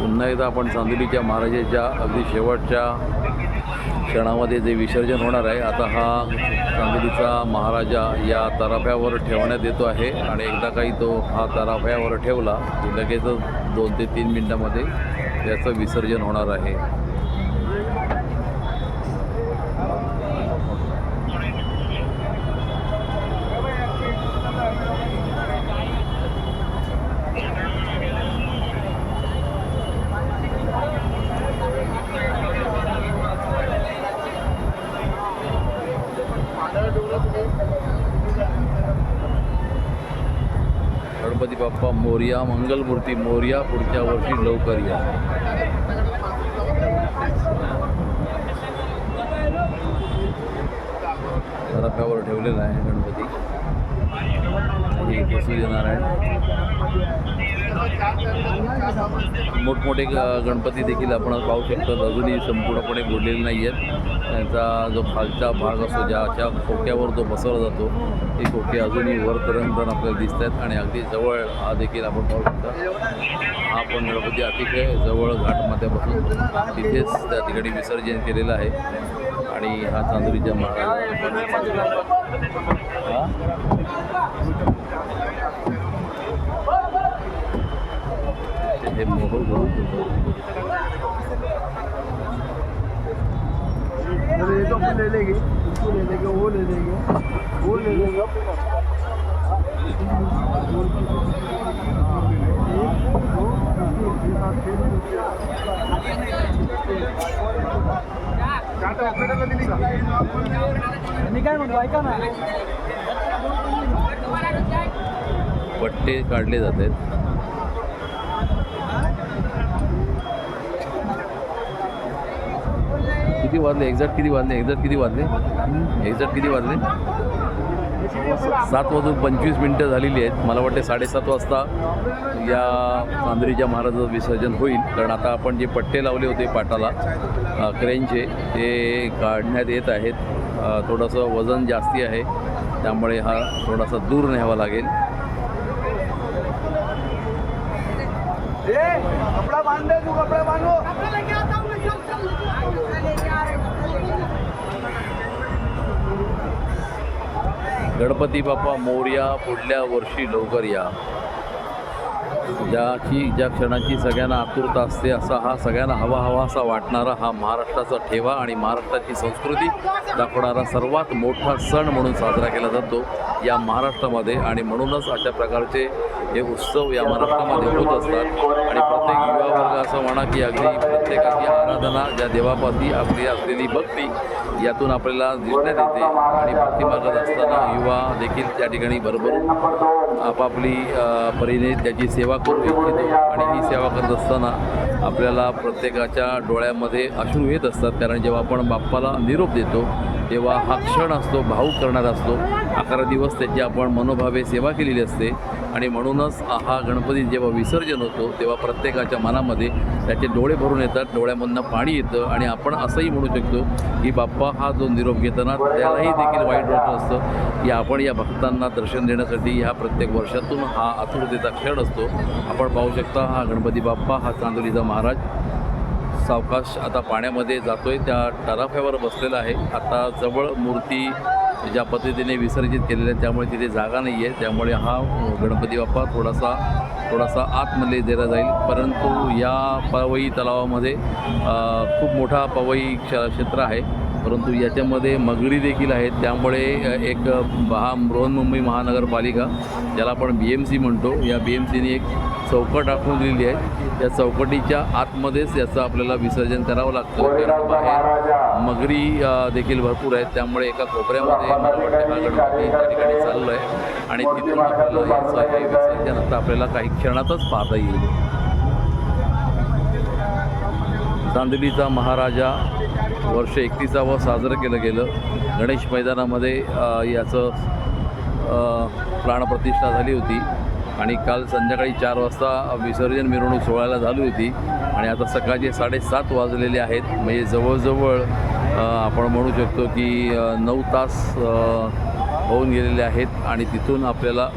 पुन्हा एकदा आपण चांदोलीच्या महाराजाच्या अगदी शेवटच्या क्षणामध्ये जे विसर्जन होणार आहे आता हा चांदोलीचा महाराजा या तराफ्यावर ठेवण्यात येतो आहे आणि एकदा काही तो हा तराफ्यावर ठेवला की लगेचच दोन ते तीन मिनटामध्ये त्याचं विसर्जन होणार आहे गणपती बाप्पा मोर्या मंगलमूर्ती मोर्या पुढच्या वर्षी लवकर या. रफ्यावर ठेवलेला आहे गणपती. आणि इथे मोठमोठे ग- गणपती देखील आपण पाहू शकतो. अजूनही संपूर्णपणे बुडलेले नाही आहेत. त्यांचा जो खालचा भाग असतो ज्याच्या खोक्यावर जो बसवला जातो ती खोके अजूनही वरपर्यंत आपल्याला दिसत आहेत आणि अगदी जवळ हा देखील आपण पाहू शकतो. हा पण गणपती अतिशय जवळ घाटमध्ये बसून तिथेच त्या ठिकाणी विसर्जन केलेलं आहे. आणि हा चांदुरीच्या महाराज हा हे मोहोळ ले लेंगे. ले लेंगे वो ले लेंगे. वो ले लेंगे. मी काय म्हणतो ऐका ना. पट्टे काढले जात आहेत किती वाजले? एक्झॅक्ट किती वाजले? एक्झॅक्ट किती वाजले? एक्झॅक्ट किती वाजले? सात वाजून पंचवीस मिनटं झालेली आहेत. मला वाटते साडेसात वाजता या चांदरीच्या महाराजाचं विसर्जन होईल. कारण आता आपण जे पट्टे लावले होते पाटाला क्रेनचे ते काढण्यात येत आहेत. थोडंसं वजन जास्ती आहे. त्यामुळे हा थोडासा दूर न्यावा लागेल. ए कपड़ा बांध कपड़ा बांधो. गणपती बाप्पा मोर्या पुढल्या वर्षी लवकर या. ज्याची ज्या क्षणाची सगळ्यांना आतुरता असते असा हा सगळ्यांना हवा हवा असा वाटणारा हा महाराष्ट्राचा ठेवा आणि महाराष्ट्राची संस्कृती दाखवणारा सर्वात मोठा सण म्हणून साजरा केला जातो या महाराष्ट्रामध्ये. आणि म्हणूनच अशा प्रकारचे हे उत्सव या महाराष्ट्रामध्ये होत असतात. आणि प्रत्येक युवा असं म्हणा की अगदी प्रत्येकाची आराधना ज्या देवापाशी आपली असलेली भक्ती यातून आपल्याला दिसण्यात येते. आणि भक्ती मार्गात असताना युवा देखील त्या ठिकाणी भरभरून आपापली परीने त्याची सेवा करू इच्छितो आणि ही सेवा करत असताना आपल्याला प्रत्येकाच्या डोळ्यामध्ये अश्रू येत असतात. कारण जेव्हा आपण बाप्पाला निरोप देतो तेव्हा हा क्षण असतो भाऊ करणारा असतो. अकरा दिवस त्याची आपण मनोभावे सेवा केलेली असते. आणि म्हणूनच हा गणपती जेव्हा विसर्जन होतो तेव्हा प्रत्येकाच्या मनामध्ये त्याचे डोळे भरून येतात डोळ्यामधनं पाणी येतं आणि आपण असंही म्हणू शकतो की बाप्पा हा जो निरोप घेताना त्यालाही देखील वाईट वाटत असतं की आपण या भक्तांना दर्शन देण्यासाठी ह्या प्रत्येक वर्षातून हा आतुरतेचा क्षण असतो. आपण पाहू शकता हा गणपती बाप्पा हा चांदोलीचा महाराज. सावकाश आता पाण्यामध्ये जातोय त्या टराफ्यावर बसलेला आहे. आता जवळ मूर्ती ज्या पद्धतीने विसर्जित केलेल्या आहे त्यामुळे तिथे जागा नाही आहे त्यामुळे हा गणपती बाप्पा थोडासा थोडासा आतमध्ये दिला जाईल. परंतु या पवई तलावामध्ये खूप मोठा पवई क्ष क्षेत्र आहे. परंतु याच्यामध्ये मगरी देखील आहेत. त्यामुळे एक हा बृहन्मुंबई महानगरपालिका ज्याला आपण बी एम सी म्हणतो या बी एम सीने एक चौकट आखून दिलेली आहे. त्या चौकटीच्या आतमध्येच याचं आपल्याला विसर्जन करावं लागतं. कारण बाहेर मगरी देखील भरपूर आहेत. त्यामुळे एका कोपऱ्यामध्ये त्या ठिकाणी चाललो आहे आणि तिथून आपल्याला याचं हे विसर्जन आता आपल्याला काही क्षणातच पाहता येईल. चांदलीचा महाराजा वर्ष एकतीसावं साजरं केलं गेलं. गणेश मैदानामध्ये याचं प्राणप्रतिष्ठा झाली होती. आणि काल संध्याकाळी चार वाजता विसर्जन मिरवणूक सोहळ्याला झाली होती. आणि आता सकाळचे साडेसात वाजलेले आहेत. म्हणजे जवळजवळ आपण म्हणू शकतो की नऊ तास होऊन गेलेले आहेत. आणि तिथून आपल्याला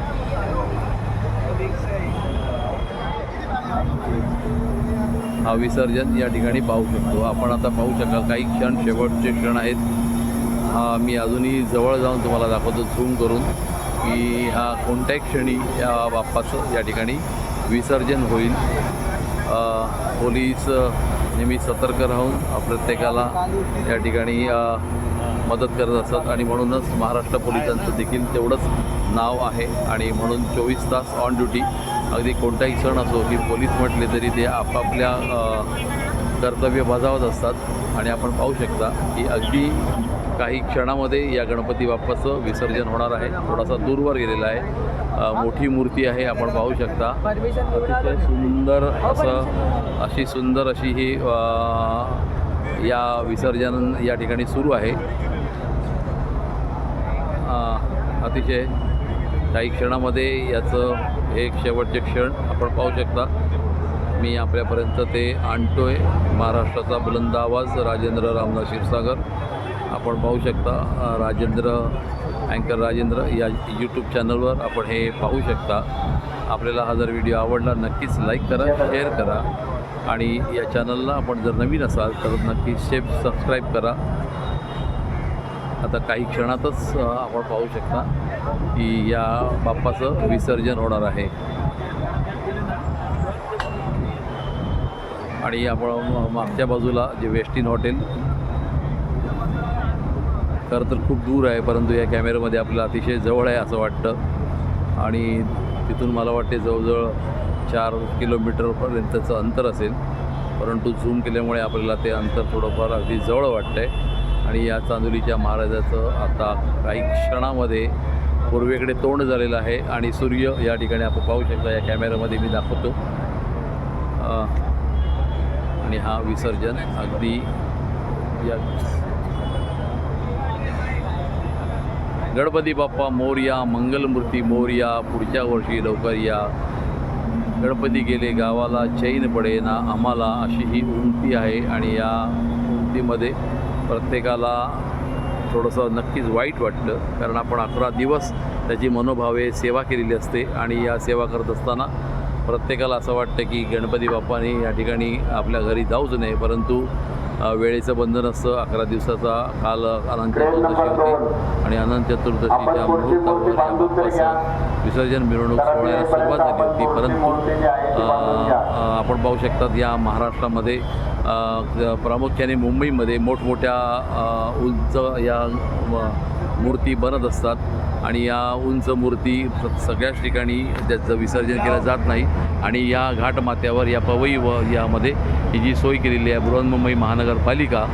हा विसर्जन या ठिकाणी पाहू शकतो. आपण आता पाहू शकाल काही क्षण शेवटचे क्षण आहेत. हा मी अजूनही जवळ जाऊन तुम्हाला दाखवतो झूम करून की हा कोणत्याही क्षणी या बाप्पाचं या ठिकाणी विसर्जन होईल. पोलीस नेहमी सतर्क राहून प्रत्येकाला या ठिकाणी मदत करत असतात आणि म्हणूनच महाराष्ट्र पोलिसांचं देखील तेवढंच नाव आहे. आणि म्हणून चोवीस तास ऑन ड्युटी अगदी कोणताही सण असो की पोलीस म्हटले तरी ते आपापल्या कर्तव्य बजावत असतात. आणि आपण पाहू शकता की अगदी काही क्षणामध्ये या गणपती बाप्पाचं विसर्जन होणार आहे. थोडासा दूरवर गेलेला आहे. मोठी मूर्ती आहे आपण पाहू शकता. अतिशय सुंदर असं अशी सुंदर अशी ही या विसर्जन या ठिकाणी सुरू आहे. अतिशय काही क्षणामध्ये याचं एक शेवटचे क्षण आपण पाहू शकता. मी आपल्यापर्यंत ते आणतो आहे महाराष्ट्राचा बुलंद आवाज राजेंद्र रामदास क्षीरसागर. आपण पाहू शकता राजेंद्र अँकर राजेंद्र या यूट्यूब चॅनलवर आपण हे पाहू शकता. आपल्याला हा जर व्हिडिओ आवडला नक्कीच लाईक करा शेअर करा. आणि या चॅनलला आपण जर नवीन असाल तर नक्की शेप सबस्क्राईब करा. आता काही क्षणातच आपण पाहू शकता. की या बाप्पाचं विसर्जन होणार आहे. आणि आपण मागच्या बाजूला जे वेस्टिन हॉटेल खरं तर खूप दूर आहे परंतु या कॅमेऱ्यामध्ये आपल्याला अतिशय जवळ आहे असं वाटतं. आणि तिथून मला वाटते जवळजवळ चार किलोमीटरपर्यंतचं अंतर असेल. परंतु झूम केल्यामुळे आपल्याला ते अंतर थोडंफार अगदी जवळ वाटतं आहे आणि या चांदोलीच्या महाराजाचं आता काही क्षणामध्ये पूर्वेकडे तोंड झालेलं आहे आणि सूर्य या ठिकाणी आपण पाहू शकता या कॅमेऱ्यामध्ये मी दाखवतो. आणि हा विसर्जन अगदी या गणपती बाप्पा मोर्या मंगलमूर्ती मोर्या पुढच्या वर्षी लवकर या. गणपती गेले गावाला चैन पडे ना आम्हाला अशी ही उमती आहे आणि या उमतीमध्ये प्रत्येकाला थोडंसं नक्कीच वाईट वाटलं. कारण आपण अकरा दिवस त्याची मनोभावे सेवा केलेली असते आणि या सेवा करत असताना प्रत्येकाला असं वाटतं की गणपती बाप्पाने या ठिकाणी आपल्या घरी जाऊच नाही परंतु वेळेचं बंधन असतं. अकरा दिवसाचा काल अनंत चतुर्दशी होती आणि अनंत चतुर्दशीच्या मुहूर्तावर या बाप्पाचं विसर्जन मिरवणूक सोहळ्याला सुरुवात झाली होती. परंतु आपण पाहू शकतात या महाराष्ट्रामध्ये प्रामुख्याने मुंबईमध्ये मोठमोठ्या उंच या मूर्ती बनत असतात. आणि या उंच मूर्ती सगळ्याच ठिकाणी त्याचं विसर्जन केलं जात नाही. आणि या घाटमाथ्यावर या पवई व यामध्ये ही जी सोय केलेली आहे बृहन्मुंबई महानगरपालिका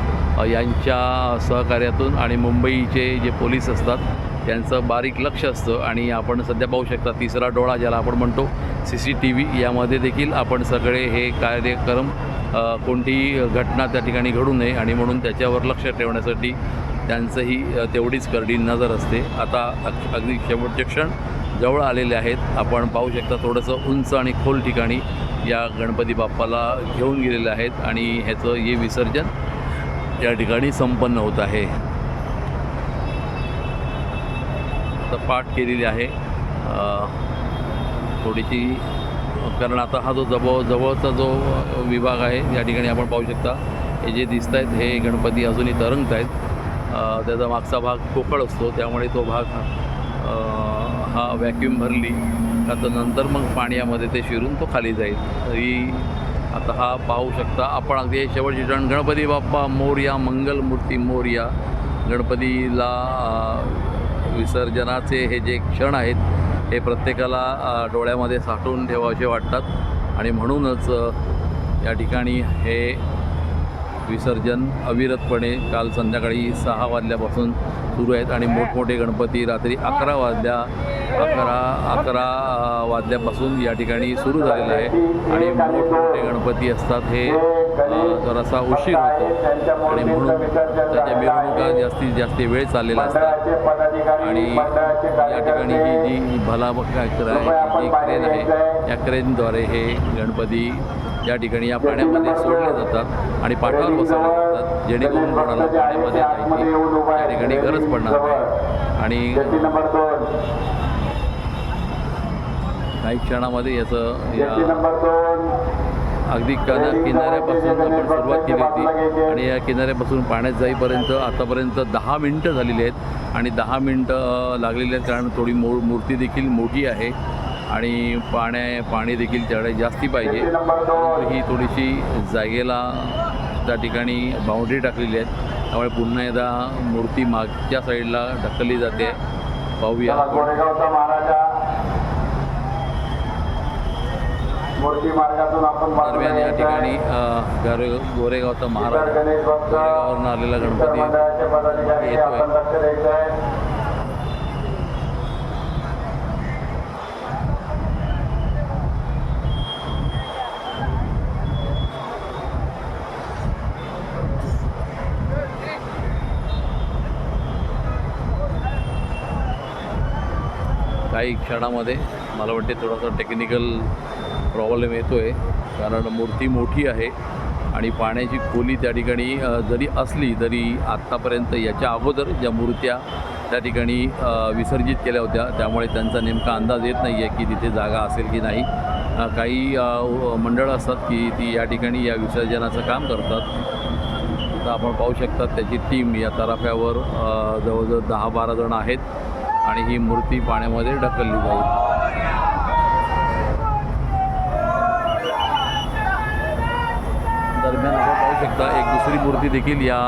यांच्या सहकार्यातून आणि मुंबईचे जे पोलीस असतात त्यांचं बारीक लक्ष असतं. आणि आपण सध्या पाहू शकता तिसरा डोळा ज्याला आपण म्हणतो सी सी टी व्ही यामध्ये देखील आपण सगळे हे कार्यक्रम कोणतीही घटना त्या ठिकाणी घडू नये आणि म्हणून त्याच्यावर लक्ष ठेवण्यासाठी त्यांचंही तेवढीच करडी नजर असते. आता अग- अगदी शेवटचे क्षण जवळ आलेले आहेत. आपण पाहू शकता थोडंसं उंच आणि खोल ठिकाणी या गणपती बाप्पाला घेऊन गेलेले आहेत आणि ह्याचं हे विसर्जन या ठिकाणी संपन्न होत आहे. आता पाठ केलेली आहे. थोडीशी कारण आता हा जो जवळ जवळचा जो विभाग आहे या ठिकाणी आपण पाहू शकता हे जे दिसत आहेत हे गणपती अजूनही तरंगत आहेत त्याचा मागचा भाग पोकळ असतो त्यामुळे तो भाग हा व्हॅक्यूम भरली आता नंतर मग पाण्यामध्ये ते शिरून तो खाली जाईल. तरी आता हा पाहू शकता आपण अगदी शेवटची टण गणपती बाप्पा मोर्या मंगलमूर्ती मोर्या गणपतीला विसर्जनाचे हे जे क्षण आहेत हे प्रत्येकाला डोळ्यामध्ये साठवून ठेवावेसे वाटतात. आणि म्हणूनच या ठिकाणी हे विसर्जन अविरतपणे काल संध्याकाळी सहा वाजल्यापासून सुरू आहेत. आणि मोठमोठे गणपती रात्री अकरा वाजल्या अकरा अकरा वाजल्यापासून या ठिकाणी सुरू झालेलं आहे. आणि मोठमोठे गणपती असतात हे जरासा उशीर होतो. आणि म्हणून त्याच्या मिरवणुका जास्तीत जास्त वेळ चाललेला असतात आणि या ठिकाणी ही जी भला आहे जी क्रेन आहे या क्रेनद्वारे हे गणपती या ठिकाणी या पाण्यामध्ये सोडले जातात आणि पाठावर बसवले जातात. जेणेकरून कोणाला पाण्यामध्ये जायची या ठिकाणी गरज पडणार नाही. आणि काही क्षणामध्ये याचं या अगदी कना किनाऱ्यापासून आपण सुरुवात केली होती. आणि या किनाऱ्यापासून पाण्यात जाईपर्यंत आतापर्यंत दहा मिनटं झालेली आहेत. आणि दहा मिनटं लागलेली आहेत कारण थोडी मो मूर्ती देखील मोठी आहे. आणि पाण्या पाणी देखील त्याकडे जास्ती पाहिजे. ही थोडीशी जागेला त्या ठिकाणी बाउंड्री टाकलेली आहेत. त्यामुळे पुन्हा एकदा मूर्ती मागच्या साईडला ढकलली जाते. पाहूया आपण. गोरेगावचा महाराजा मूर्ती मार्गातून आपण दरम्यान या ठिकाणी गोरे गोरेगावचा महाराज गोरेगाववरून आलेला गणपती येतोय. काही क्षणामध्ये मला वाटते थोडासा टेक्निकल प्रॉब्लेम येतो आहे कारण मूर्ती मोठी आहे आणि पाण्याची खोली त्या ठिकाणी जरी असली तरी आत्तापर्यंत याच्या अगोदर ज्या मूर्त्या त्या ठिकाणी विसर्जित केल्या होत्या. त्यामुळे त्यांचा नेमका अंदाज येत नाही आहे की तिथे जागा असेल की नाही. काही मंडळं असतात की ती या ठिकाणी या विसर्जनाचं काम करतात. आता आपण पाहू शकतात त्याची टीम या तराफ्यावर जवळजवळ दहा बारा जण आहेत आणि ही मूर्ती पाण्यामध्ये ढकलली जाईल. दरम्यान आपण पाहू शकता एक दुसरी मूर्ती देखील या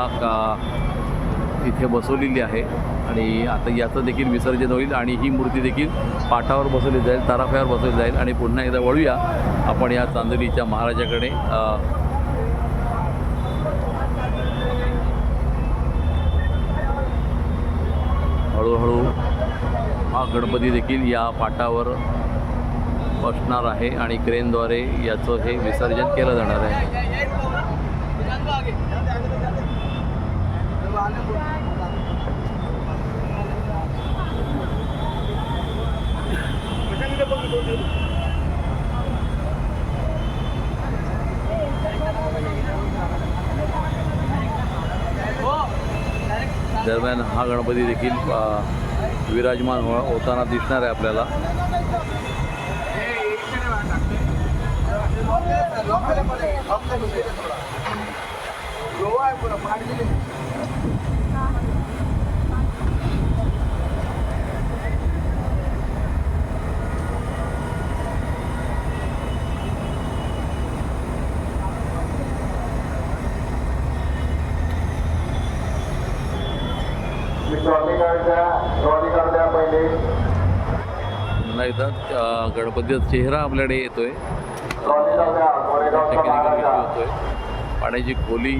इथे बसवलेली आहे. आणि आता याचं देखील विसर्जन होईल आणि ही मूर्ती देखील पाठावर बसवली जाईल तराफ्यावर बसवली जाईल. आणि पुन्हा एकदा वळूया आपण या चांदलीच्या महाराजाकडे. हळूहळू हा गणपती देखील या पाटावर बसणार आहे आणि क्रेनद्वारे याचं हे विसर्जन केलं जाणार आहे. दरम्यान हा गणपती देखील विराजमान हो होताना दिसणार आहे आपल्याला. गणपतीचा चेहरा आपल्याकडे येतोय. टेक्निकल होतोय. पाण्याची खोली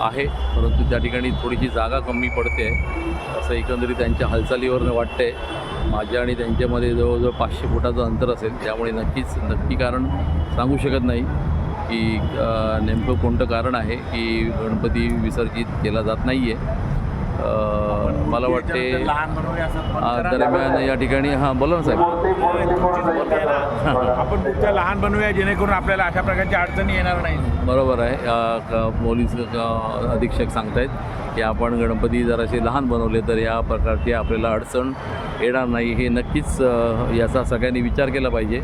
आहे. परंतु त्या ठिकाणी थोडीशी जागा कमी पडते. असं एकंदरीत त्यांच्या हालचालीवरनं वाटते माझ्या आणि त्यांच्यामध्ये जवळजवळ पाचशे फुटाचं अंतर असेल. त्यामुळे नक्कीच नक्की कारण सांगू शकत नाही की नेमकं कोणतं कारण आहे की गणपती विसर्जित केला जात नाही आहे मला वाटते. दरम्यान या ठिकाणी हां बोला ना साहेब. आपण तुमच्या लहान बनवूया जेणेकरून आपल्याला अशा प्रकारच्या अडचणी येणार नाही. बरोबर आहे. पोलीस क- अधीक्षक सांगतायत की आपण गणपती जरासे लहान बनवले तर या प्रकारची आपल्याला अडचण येणार नाही. हे नक्कीच याचा सगळ्यांनी विचार केला पाहिजे.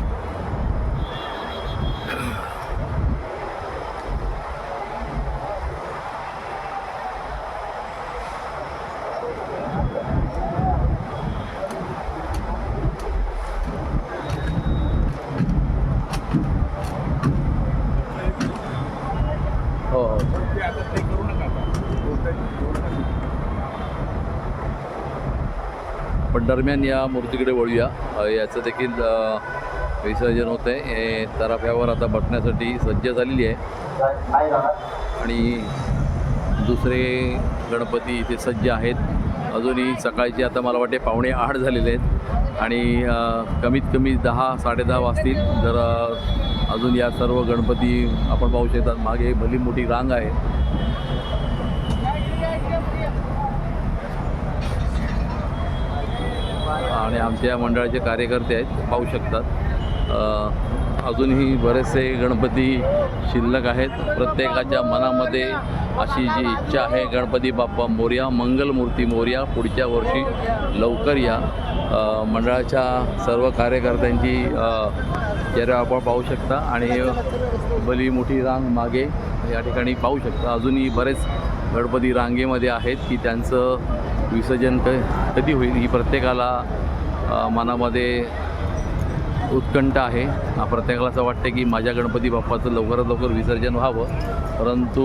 पण दरम्यान या मूर्तीकडे वळूया. याचं देखील विसर्जन होतं आहे तराफ्यावर आता बसण्यासाठी सज्ज झालेली आहे. आणि दुसरे गणपती इथे सज्ज आहेत. अजूनही सकाळचे आता मला वाटते पावणे आठ झालेले आहेत. आणि कमीत कमी दहा साडेदहा वाजतील. जर अजून या सर्व गणपती आपण पाहू शकतात मागे भली मोठी रांग आहे. आणि आमच्या मंडळाचे कार्यकर्ते आहेत पाहू शकतात. अजूनही बरेचसे गणपती शिल्लक आहेत. प्रत्येकाच्या मनामध्ये अशी जी इच्छा आहे गणपती बाप्पा मोर्या मंगलमूर्ती मोर्या पुढच्या वर्षी लवकर या. मंडळाच्या सर्व कार्यकर्त्यांची चेहरा आपण पाहू शकता आणि भली मोठी रांग मागे या ठिकाणी पाहू शकता. अजूनही बरेच गणपती रांगेमध्ये आहेत की त्यांचं विसर्जन क कधी होईल ही प्रत्येकाला मनामध्ये उत्कंठ आहे. प्रत्येकाला असं वाटतं की माझ्या गणपती बाप्पाचं लवकरात लवकर विसर्जन व्हावं. परंतु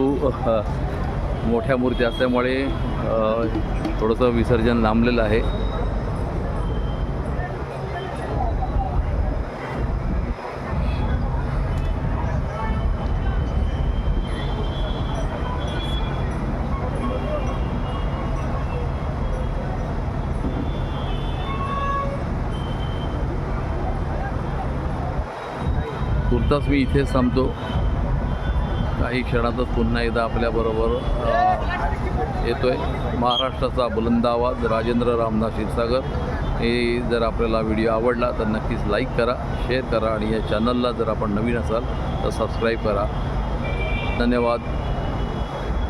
मोठ्या मूर्ती असल्यामुळे थोडंसं विसर्जन लांबलेलं आहे. तुर्तास मी इथेच थांबतो काही क्षणातच पुन्हा एकदा आपल्याबरोबर येतो आहे महाराष्ट्राचा बुलंद आवाज राजेंद्र रामदास क्षीरसागर. हे जर आपल्याला व्हिडिओ आवडला तर नक्कीच लाईक करा शेअर करा आणि या चॅनलला जर आपण नवीन असाल तर सबस्क्राईब करा. धन्यवाद.